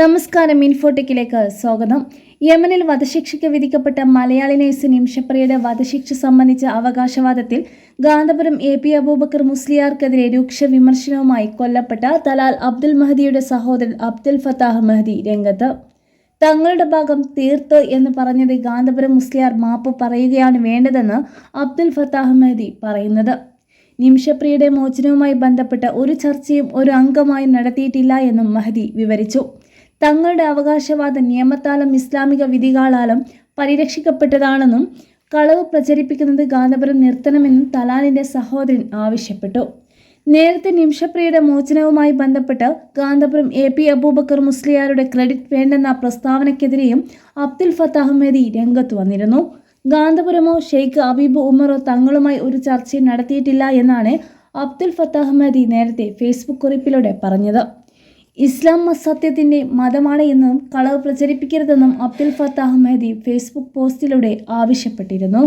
നമസ്കാരം ഇൻഫോടെക്കിലേക്ക് സ്വാഗതം. യമനിൽ വധശിക്ഷയ്ക്ക് വിധിക്കപ്പെട്ട മലയാളി നേഴ്സ് നിമിഷപ്രിയയുടെ വധശിക്ഷ സംബന്ധിച്ച അവകാശവാദത്തിൽ ഗാന്ധപുരം എ പി അബൂബക്കർ മുസ്ലിയാർക്കെതിരെ രൂക്ഷ വിമർശനവുമായി കൊല്ലപ്പെട്ട തലാൽ അബ്ദുൽ മഹദിയുടെ സഹോദരൻ അബ്ദുൽ ഫത്താഹ് മഹദി രംഗത്ത്. തങ്ങളുടെ ഭാഗം തീർത്ത് എന്ന് പറഞ്ഞത് ഗാന്ധപുരം മുസ്ലിയാർ മാപ്പ് പറയുകയാണ് വേണ്ടതെന്ന് അബ്ദുൽ ഫത്താഹ് മഹദി പറയുന്നത്. നിമിഷപ്രിയയുടെ മോചനവുമായി ബന്ധപ്പെട്ട ഒരു ചർച്ചയും ഒരു അംഗമായും നടത്തിയിട്ടില്ല എന്നും മഹദി വിവരിച്ചു. തങ്ങളുടെ അവകാശവാദ നിയമത്താലും ഇസ്ലാമിക വിധികളാലും പരിരക്ഷിക്കപ്പെട്ടതാണെന്നും കളവ് പ്രചരിപ്പിക്കുന്നത് ഗാന്ധപുരം നിർത്തണമെന്നും തലാലിന്റെ സഹോദരൻ ആവശ്യപ്പെട്ടു. നേരത്തെ നിമിഷപ്രിയയുടെ മോചനവുമായി ബന്ധപ്പെട്ട് ഗാന്ധപുരം എ പി അബൂബക്കർ മുസ്ലിയാരുടെ ക്രെഡിറ്റ് വേണ്ടെന്ന പ്രസ്താവനയ്ക്കെതിരെയും അബ്ദുൽ ഫത്താഹ് മേദി രംഗത്ത് വന്നിരുന്നു. ഗാന്ധപുരമോ ഷെയ്ഖ് അബീബ് ഉമറോ തങ്ങളുമായി ഒരു ചർച്ചയും നടത്തിയിട്ടില്ല എന്നാണ് അബ്ദുൽ ഫത്താഹ് മേദി നേരത്തെ ഫേസ്ബുക്ക് കുറിപ്പിലൂടെ പറഞ്ഞത്. ഇസ്ലാം സത്യത്തിന്റെ മതമാണ് എന്നും കളവ് പ്രചരിപ്പിക്കരുതെന്നും അബ്ദുൽ ഫത്താഹ് മെഹദി ഫേസ്ബുക്ക് പോസ്റ്റിലൂടെ ആവശ്യപ്പെട്ടിരുന്നു.